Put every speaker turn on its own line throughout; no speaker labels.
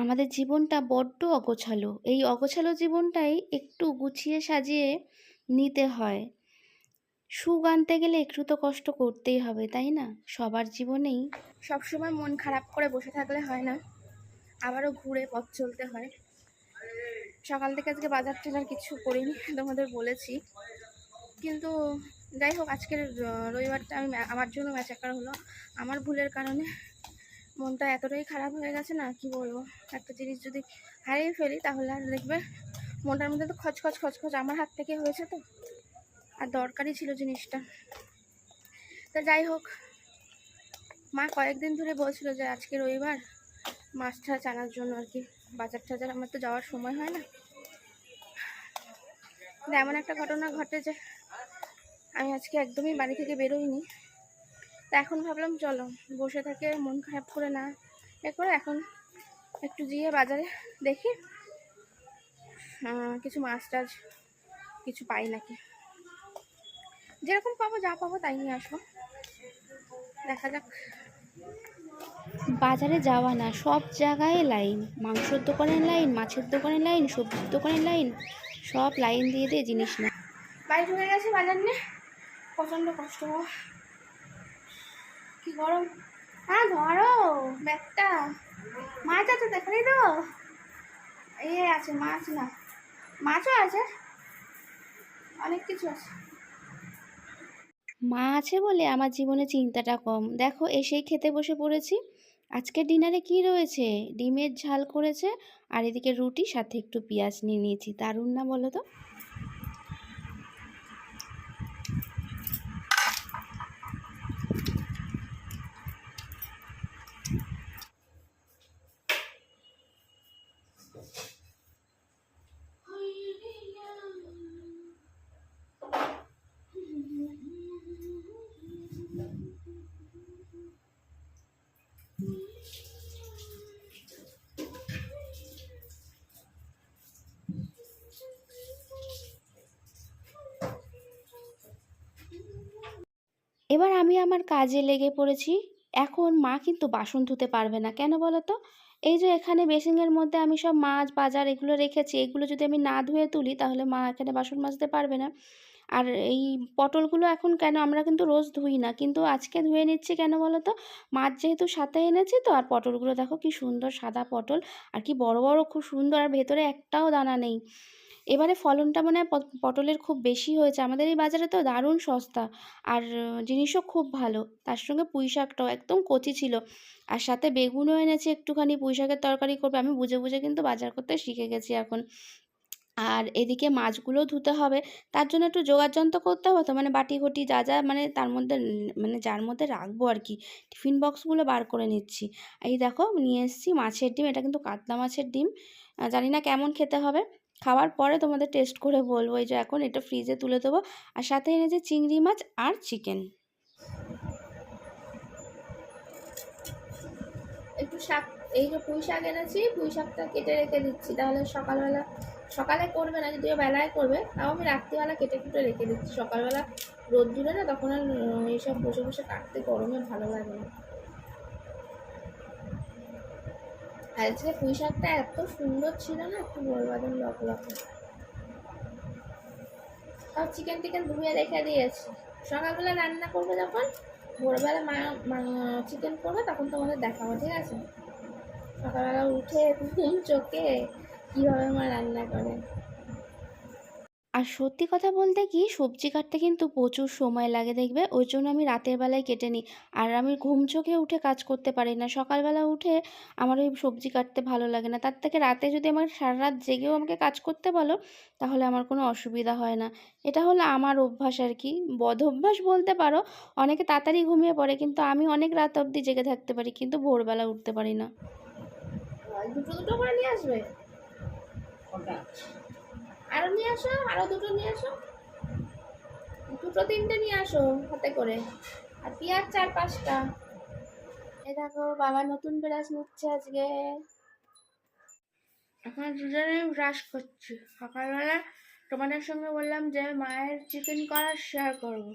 আমাদের জীবনটা বড্ড অগোছালো। এই অগোছালো জীবনটাই একটু গুছিয়ে সাজিয়ে নিতে হয়। সুখ আনতে গেলে একটু তো কষ্ট করতেই হবে, তাই না? সবার জীবনেই সবসময় মন খারাপ করে বসে থাকলে হয় না। আবারও ঘুরে পথ চলতে হয়। সকাল থেকে আজকে বাজার টাজার কিছু করিনি তোমাদের বলেছি। কিন্তু যাই হোক আজকের রবিবারটা আমি আমার জন্য ম্যাচ ম্যাচাকার হলো। আমার ভুলের কারণে মনটা এতটাই খারাপ হয়ে গেছে না, কি বলব? একটা জিনিস যদি হারিয়ে ফেলি তাহলে আর দেখবে মনটার মধ্যে তো খচখচ খচখচ আমার হাত থেকে হয়েছে তো। আর দরকারই ছিল জিনিসটা। তা যাই হোক, মা কয়েকদিন ধরে বলছিল যে আজকে রবিবার মাছ টাছ আনার জন্য আর কি, বাজার টাজার আমার তো যাওয়ার সময় হয় না। এমন একটা ঘটনা ঘটে যে আমি আজকে একদমই বাড়ি থেকে বেরোইনি। তা এখন ভাবলাম চলো বসে থেকে মন খারাপ করে না এ করে এখন একটু গিয়ে বাজারে দেখি কিছু মাছ টাছ কিছু পাই নাকি। যেরকম পাবো যা পাবো তাই নিয়ে আসব। দেখা যাক। বাজারে যাওয়া না সব জায়গায় লাইন। মাংসের দোকানের লাইন মাছের দোকানের লাইন সবজির দোকানের লাইন সব লাইন দিয়ে দিয়ে জিনিস না। বাড়ি ঢুকে গেছে বাজার নিয়ে। প্রচণ্ড কষ্ট। কি গরম? হ্যাঁ ধরো, ব্যাগটা। মাছ আছে দেখালি তো? এই আছে, মাছ না। মাছও আছে। অনেক কিছু আছে। মা আছে বলে আমার জীবনে চিন্তাটা কম। দেখো, এসেই খেতে বসে পড়েছি। আজকে ডিনারে কি রয়েছে? ডিমের ঝাল করেছে, আর এদিকে রুটি, সাথে একটু পেঁয়াজ নিয়ে নিয়েছি। দারুণ না বলো তো? এবার আমি আমার কাজে লেগে পড়েছি। এখন মা কিন্তু বাসন ধুতে পারবে না। কেন বলো তো এই যে এখানে বেসিনের মধ্যে আমি সব মাছ, বাজার এগুলো রেখেছি, এগুলো যদি আমি না ধুয়ে তুলি তাহলে মা এখানে বাসন মাজতে পারবে না। আর এই পটলগুলো এখন কেন আমরা কিন্তু রোজ ধুই না। কিন্তু আজকে ধুয়ে নিচ্ছি কেন বলো তো মাছ যেহেতু সাথে এনেছি তো, আর পটলগুলো দেখো কি সুন্দর সাদা পটল, আর কি বড় বড়, খুব সুন্দর, আর ভেতরে একটাও দানা নেই। এবারে ফলনটা মনে হয় পট- পটলের খুব বেশি হয়েছে। আমাদের এই বাজারে তো দারুণ সস্তা। আর জিনিসও খুব ভালো। তার সঙ্গে পুঁই শাকটাও একদম কচি ছিল। আর সাথে বেগুনও এনেছি একটুখানি। পুঁই শাকের তরকারি করবে। আমি বুঝে বুঝে কিন্তু বাজার করতে শিখে গেছি এখন। আর এদিকে মাছগুলোও ধুতে হবে। তার জন্য একটু জোগাড় যন্ত্র করতে হবে তো? মানে বাটি ঘটি যা যা মানে তার মধ্যে মানে যার মধ্যে রাখব আর কি। টিফিন বক্সগুলো বার করে নিচ্ছি। এই দেখো, নিয়ে এসেছি মাছের ডিম। এটা কিন্তু কাতলা মাছের ডিম। জানি না কেমন খেতে হবে। খাওয়ার পরে তোমাদের টেস্ট করে বলব, এই যে এখন এটা ফ্রিজে তুলে দেবো। আর সাথে এনেছে চিংড়ি মাছ আর চিকেন একটু শাক, এই যে পুঁই শাক এনেছি, পুঁই শাকটা কেটে রেখে দিচ্ছি। তাহলে সকালবেলা, সকালে করবে না, যদিও বেলায় করবে, তাও আমি রাত্রিবেলা কেটে কুটে রেখে দিচ্ছি। সকালবেলা রোদ দূরে না, তখন আর এইসব বসে বসে কাটতে গরমে ভালো লাগে না। আজকে পুঁই শাকটা এত সুন্দর ছিল না, একটু বলবাদন লক লক। সব চিকেন টিকেন ধুয়ে রেখে দিয়েছি। সকালবেলা রান্না করবে যখন, ভোরবেলা মা চিকেন করবে, তখন তোমাদের দেখাবো, ঠিক আছে? সকালবেলা উঠে চোখে কীভাবে মা রান্না করে। আর সত্যি কথা বলতে কি, সবজি কাটতে কিন্তু প্রচুর সময় লাগে দেখবে। ওই জন্য আমি রাতের বেলায় কেটে নিই। আর আমি ঘুম চোখে উঠে কাজ করতে পারি না। সকালবেলা উঠে আমার ওই সবজি কাটতে ভালো লাগে না। তার থেকে রাতে যদি আমার সারা রাত জেগেও আমাকে কাজ করতে বলো, তাহলে আমার কোনো অসুবিধা হয় না। এটা হলো আমার অভ্যাস আর কি। বদ অভ্যাস বলতে পারো, অনেকে তাড়াতাড়ি ঘুমিয়ে পড়ে কিন্তু আমি অনেক রাত অবধি জেগে থাকতে পারি কিন্তু ভোরবেলা উঠতে পারি না। দুটো দুটো করে নিয়ে আসবে? আরও নিয়ে আসো আরও দুটো নিয়ে আসো। দুটো তিনটে নিয়ে আসো হাতে করে। আর পেঁয়াজ চার পাঁচটা। এ দেখো বাবা নতুন ব্রাশ নিচ্ছে আজকে। এখন দুজনে ব্রাশ করছি। সকালবেলা তোমাদের সঙ্গে বললাম যে মায়ের চিকেন করা শেয়ার করব।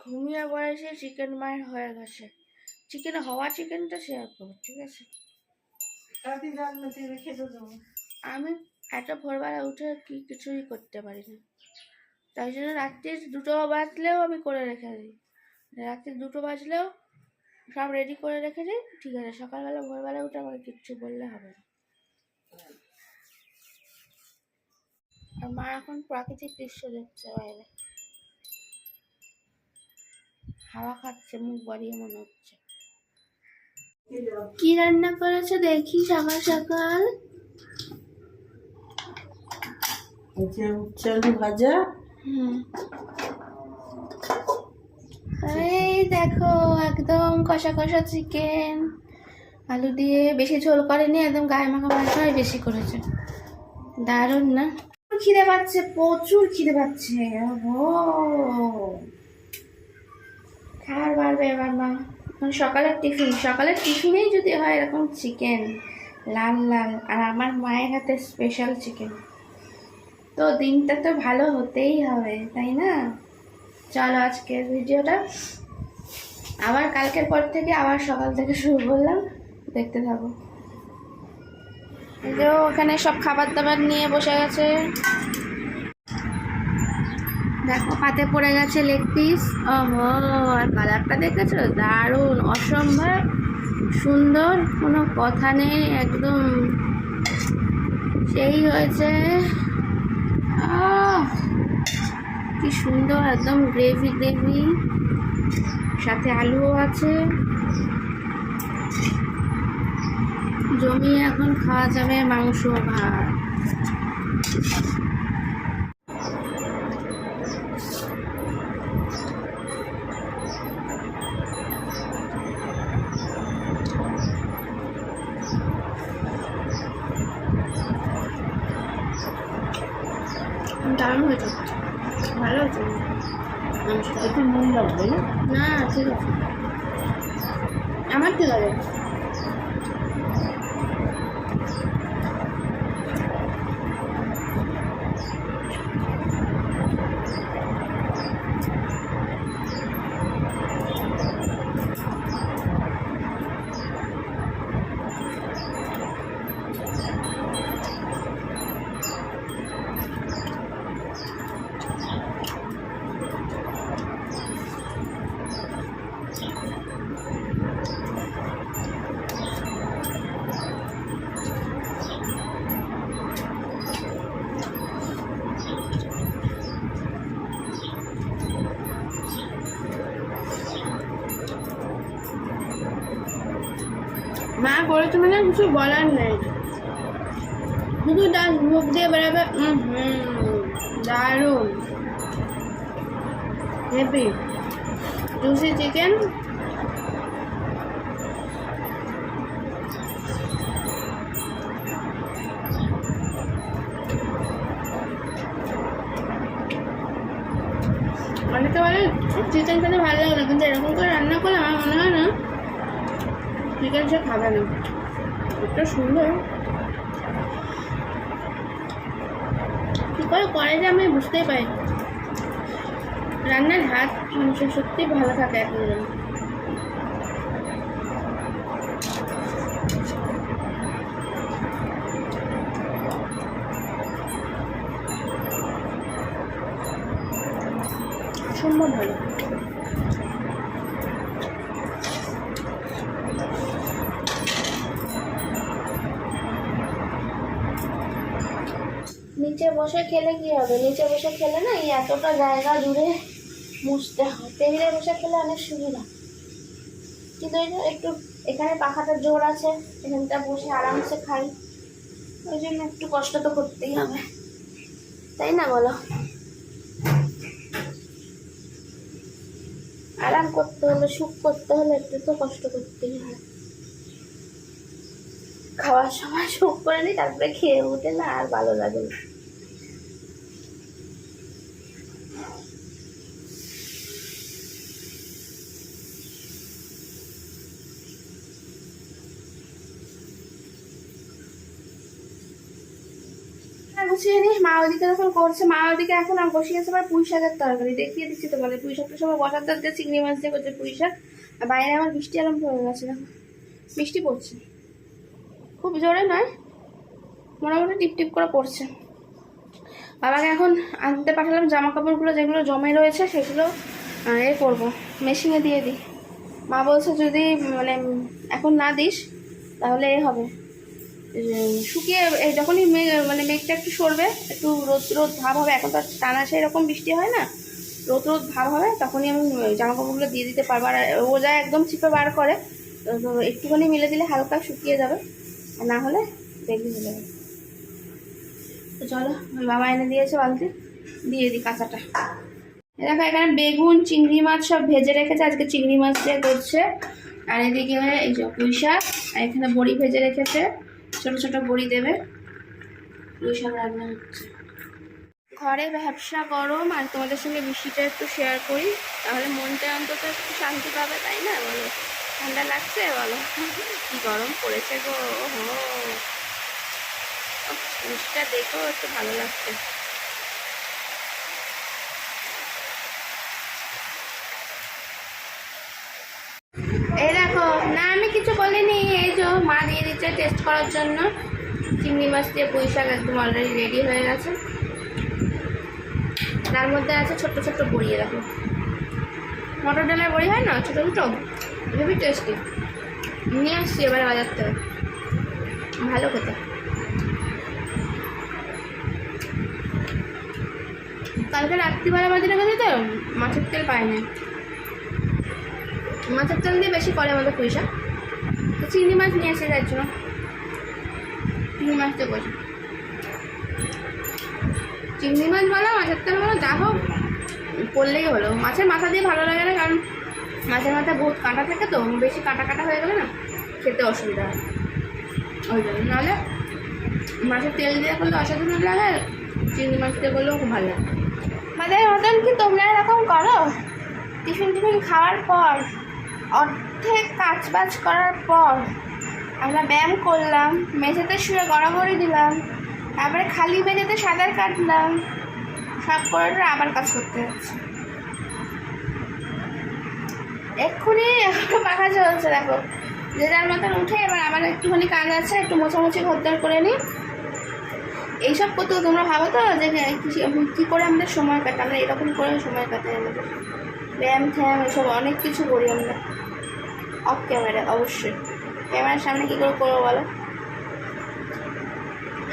ঘুমিয়ে পড়েছে চিকেন মায়ের হয়ে গেছে। চিকেন হওয়া চিকেনটা শেয়ার করব ঠিক আছে? আমি এত ভোরবেলা উঠে কি কিছুই করতে পারি না তাই জন্য রাত্রির দুটো বাজলেও আমি করে রেখে দিই। রাত্রির দুটো বাজলেও সব রেডি করে রেখে দিই, ঠিক আছে। সকালবেলা, ভোরবেলা উঠে আমাকে কিচ্ছু বললে হবে না। আর মা এখন প্রাকৃতিক দৃশ্য দেখছে বাইরে। হাওয়া খাচ্ছে, মুখ বাড়িয়ে মনে হচ্ছে। কি রান্না করেছ দেখি সকাল সকাল?
এই যে উচ্ছে
এই দেখো, একদম কষা কষা চিকেন আলু দিয়ে বেশি ঝোল করেনি, একদম গায়ে মাখা মাখাই বেশি করেছে। দারুণ না? খিদে পাচ্ছে, প্রচুর খিদে পাচ্ছে। ও খাবার বাড়বে এবার মা। এখন সকালের টিফিন, সকালের টিফিনেই যদি হয় এরকম চিকেন লাল লাল। আর আমার মায়ের হাতে স্পেশাল চিকেন তো দিনটা তো ভালো হতেই হবে, তাই না? চলো আজকের ভিডিওটা। আবার কালকের পর থেকে আবার সকাল থেকে শুরু করলাম, দেখতে থাকো। ওখানে সব খাবার দাবার নিয়ে বসে গেছে। দেখো, পাতে পড়ে গেছে লেগ পিস আর কালারটা দেখেছ? দারুণ, অসম্ভব, সুন্দর, কোনো কথা নেই, একদম। সেই হয়েছে কি সুন্দর একদম গ্রেভি গ্রেভি সাথে আলুও আছে। জমি এখন খাওয়া যাবে মাংস ভাত দারুণ হয়েছে ভালো হয়েছে মাংসটা
একটু নুন লাগবে না
না ঠিক আছে আমার ঠিক আছে মা করেছে মানে কিছু বলার নেই। শুধু ডাল মুখ দিয়ে বেড়াবে দারুণ। হেভি জুসি চিকেন অনেকে বলে চিকেন খেতে ভালো লাগে না, কিন্তু এরকম করে রান্না করলে আমার মনে হয় না চিকেন সে খাবে না। একটা সুন্দর। কী করে করে যে আমি বুঝতেই পারি রান্নার হাত মানুষের সত্যি ভালো থাকে এখন বসে খেলে কি হবে? নিচে বসে খেলে না এই এতটা জায়গা জুড়ে মুছতে হয়। টেবিলে বসে খেলে অনেক সুবিধা। কিন্তু ওই একটু এখানে পাখাটার জোর আছে, এখানটা বসে আরামসে খাই। ওই জন্য একটু কষ্ট তো করতেই হবে। তাই না বলো? আরাম করতে হলে, সুখ করতে হলে একটু তো কষ্ট করতেই হয়। খাওয়ার সময় সুখ করে নিই তারপরে খেয়ে উঠে না আর ভালো লাগে না। গুছিয়ে নিস মা ওদিকে যখন করছে, মা ওদিকে এখন আর বসিয়েছে আবার পুঁই শাকের তরকারি। দেখিয়ে দিচ্ছি তোমাদের, পুঁই শাকটা সবাই বসার দাঁত দিয়ে চিংড়ি মাছ দিয়ে করছে পুঁই শাক। আর বাইরে আমার বৃষ্টি আরম্ভ হয়ে গেছে, দেখো। বৃষ্টি পড়ছে। খুব জোরে নয়, মোটামুটি টিপ টিপ করে পড়ছে। বাবাকে এখন আনতে পাঠালাম জামা কাপড়গুলো যেগুলো জমে রয়েছে সেগুলো এ করব মেশিনে দিয়ে দিই। মা বলছে যদি মানে এখন না দিস, তাহলে এ হবে। শুকিয়ে যখনই মেঘ মানে মেঘটা একটু সরবে, একটু রোদ রোদ ভাব হবে, এখন তো টানা সেই রকম বৃষ্টি হয় না, রোদ রোদ ভাব হবে, তখনই আমি জামা কাপড়গুলো দিয়ে দিতে পারব, আর ও যা একদম চিপে বার করে একটুখানি মিলে দিলে হালকা শুকিয়ে যাবে, আর না হলে দেখবি হয়ে যাবে। তো চলো বাবা এনে দিয়েছে বালতি, দিয়ে দিই কাঁচাটা। দেখো, এখানে বেগুন, চিংড়ি মাছ সব ভেজে রেখেছে, আজকে চিংড়ি মাছ দিয়ে করছে, আর এদিকে এই যে পুঁই শাক, আর এখানে বড়ি ভেজে রেখেছে। ছোট ছোট বড়ি দেবে। এইসব রান্না হচ্ছে। ঘরে ব্যবসা গরম আর তোমাদের সঙ্গে বৃষ্টিটা একটু শেয়ার করি। তাহলে মনটা অন্তত একটু শান্তি পাবে, তাই না? বলো। ঠান্ডা লাগছে? বলো। কি গরম পড়েছে গো? ও বৃষ্টিটা দেখো, একটু ভালো লাগছে এই দেখো না আমি কিছু বলিনি এই যে মা টেস্ট করার জন্য। চিংড়ি মাছ দিয়ে পুঁই শাক একদম অলরেডি রেডি হয়ে গেছে। তার মধ্যে আছে ছোট্ট ছোট্ট বড়ি দেখো মটর ডালের বড়ি হয় না? ছোটো ছোটো খুবই টেস্টি নিয়ে আসছি এবারে বাজার থেকে। ভালো খেতে। কালকে রাত্রিবেলা বাজে রেখেছি তো মাছের তেল পাইনি। মাছের তেল দিয়ে বেশি করে আমাদের পয়সা তো চিংড়ি মাছ নিয়ে এসে যাচ্ছিল চিংড়ি মাছ দিয়ে পয়সা চিংড়ি মাছ বলো মাছের তেল বলো যা হোক, করলেই হলো মাছের মাথা দিয়ে ভালো লাগে না, কারণ মাছের মাথা বহুত কাঁটা থাকে তো, বেশি কাটা কাটা হয়ে গেলে না, খেতে অসুবিধা হয়। ওই জন্য। নাহলে মাছের তেল দিয়ে করলে অসাধারণ লাগে, চিংড়ি মাছ দিয়ে করলেও খুব ভালো লাগে। আমাদের মতন কি তোমরা এরকম করো? টিফিন টিফিন খাওয়ার পর অর্ধেক কাজ বাজ করার পর আমরা ব্যায়াম করলাম, মেঝেতে শুয়ে গড়াগড়ি দিলাম, তারপরে খালি মেঝেতে সাঁতার কাটলাম, সব করে আবার কাজ করতে হচ্ছে। এক্ষুনি এখনও পাখা চলছে, দেখো। যে যার মতন উঠে এবার আমার একটুখানি কাজ আছে, একটু মোছামুছি ঘরদার করে নিই। এইসব করতেও তোমরা ভাবো তো যে কি- করে আমাদের সময় কাটে আমরা এরকম করে সময় কাটাই আমাদের। ব্যায়াম ফ্যায়াম এসব অনেক কিছু করি আমরা। অফ ক্যামেরা অবশ্যই ক্যামেরার সামনে কী করে করবো বলো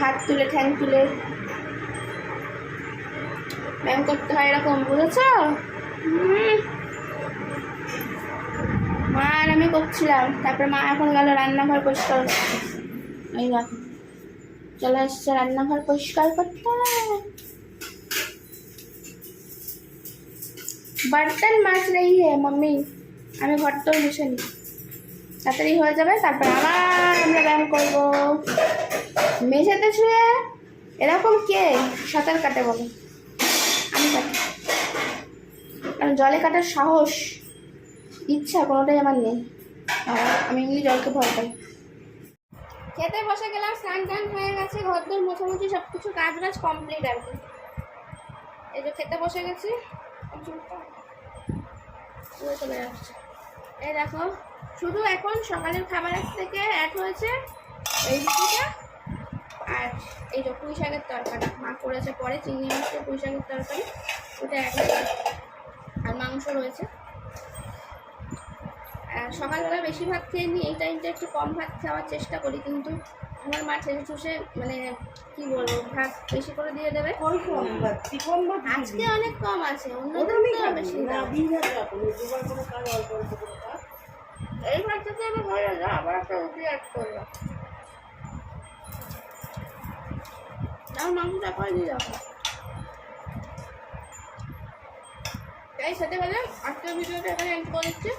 হাত তুলে ঠ্যাং তুলে ব্যায়াম করতে হয় এরকম বুঝেছ হুম। মা আর আমি করছিলাম তারপরে মা এখন গেল রান্নাঘর পরিষ্কার করতে। এই দেখো চলে এসছে রান্নাঘর পরিষ্কার করতে बर्तन মাছ रही है मम्मी আমি ঘরটাও মুছে নিই তাড়াতাড়ি হয়ে যাবে, তারপর আবার আমরা ব্যায়াম করব। মেঝেতে শুয়ে এরকম কে? সাঁতার কাটে বলো। আমি কাটি। কারণ জলে কাটার সাহস, ইচ্ছা কোনোটাই আমার নেই। আমি এমনি জলকে ভয় পাই। খেতে বসে গেলাম, স্নান টান হয়ে গেছে, ঘর দোর মোছামুছি সব কিছু কাজ বাজ কমপ্লিট আর কি। এই যে খেতে বসে গেছি। এই দেখো শুধু এখন সকালের খাবারের থেকে অ্যাড হয়েছে এই রুটিটা আর এই যে পুঁই শাকের তরকারি। মা করেছে পরে চিংড়ি মাছ পুঁই শাকের তরকারি। ওটা অ্যাড হয়েছে। আর মাংস রয়েছে। আর সকালবেলা বেশি ভাত খেয়ে নিই এই টাইমটা একটু কম ভাত খাওয়ার চেষ্টা করি কিন্তু আমার মা ঠেসে ঠুসে মানে কি বলব ভাত বেশি করে দিয়ে দেবে। আজকে অনেক কম আছে তো বেশি এই ভাতটাতে আমি হয়ে যাবে, আবার একটা রুটি অ্যাড করলাম তাও মাংসটা করে দিয়ে যাব? তাই সাথে বলে আজকের ভিডিওটা এখানে এন্ড করে দিচ্ছি।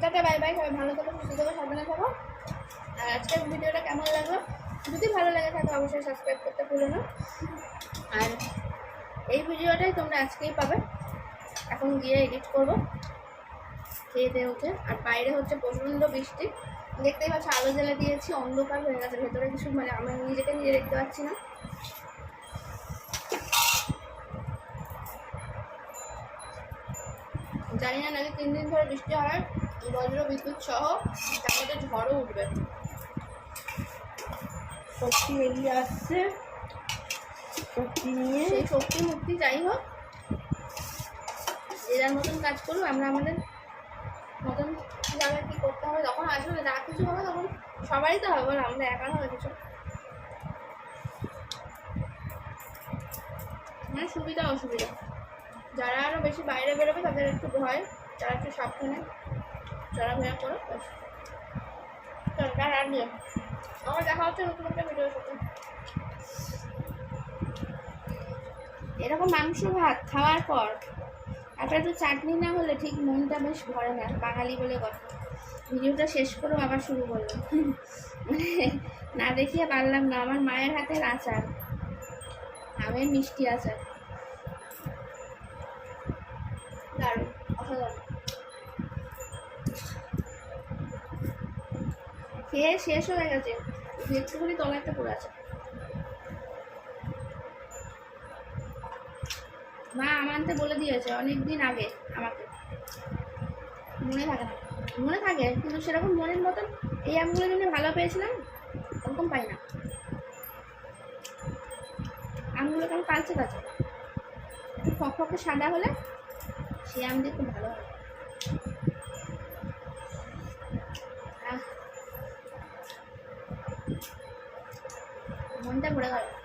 টাটা বাই বাই সবাই ভালো থাকো, সুস্থ থাকো, সাবধানে থাকো। আর আজকের ভিডিওটা কেমন লাগল? যদি ভালো লাগে থাকে, অবশ্যই সাবস্ক্রাইব করতে ভুলো না। আর এই ভিডিওটাই তোমরা আজকেই পাবে। এখন গিয়ে এডিট করব। খেয়ে দিয়ে উঠে আর বাইরে হচ্ছে প্রচণ্ড বৃষ্টি। দেখতেই পাচ্ছি আলো জ্বেলে দিয়েছি অন্ধকার হয়ে গেছে। ভেতরে কিছু মানে আমি নিজেকে নিজে দেখতে পাচ্ছি না। জানি না নাকি তিন দিন ধরে বৃষ্টি হয় বজ্র বিদ্যুৎ সহ তার মধ্যে ঝড়ও উঠবে।
শক্তি এগিয়ে আসছে। শক্তি নিয়ে।
সেই শক্তি মুক্তি যাই হোক। যার মতন কাজ করব আমরা আমাদের মতন কীভাবে কী করতে হবে যখন আসবে যা কিছু হবে তখন সবারই তো হবে বলো, আমরা একা হবে কিছু। মানে সুবিধা অসুবিধা। যারা আরও বেশি বাইরে বেরোবে তাদের একটু ভয় তারা একটু সাবধানে চলাফেরা করো ব্যাস। চল আর নিও আমার দেখা হচ্ছে নতুন একটা ভিডিওর সাথে। এরকম মাংস ভাত খাওয়ার পর আপনার একটু চাটনি না হলে ঠিক মনটা বেশ ভরে না, বাঙালি বলে কথা। ভিডিওটা শেষ করেও আবার শুরু করলাম। মানে না দেখিয়ে পারলাম না, আমার মায়ের হাতের আচার। আমের মিষ্টি আচার। দারুণ খেয়ে শেষ হয়ে গেছে। একটুখানি তলাতে পড়ে আছে। মা আমানতে বলে দিয়েছে অনেক দিন আগে আমাকে। মনে থাকে না। মনে থাকে, কিন্তু সেরকম মনের মতন এই আমগুলো যদি ভালো পেয়েছিলাম, ওরকম পাই না। আমগুলো কেমন কালচে কাছে একটু ফকফকে সাদা হলে সে আম দিয়ে খুব ভালো হয়। মনটা ভরে গেল।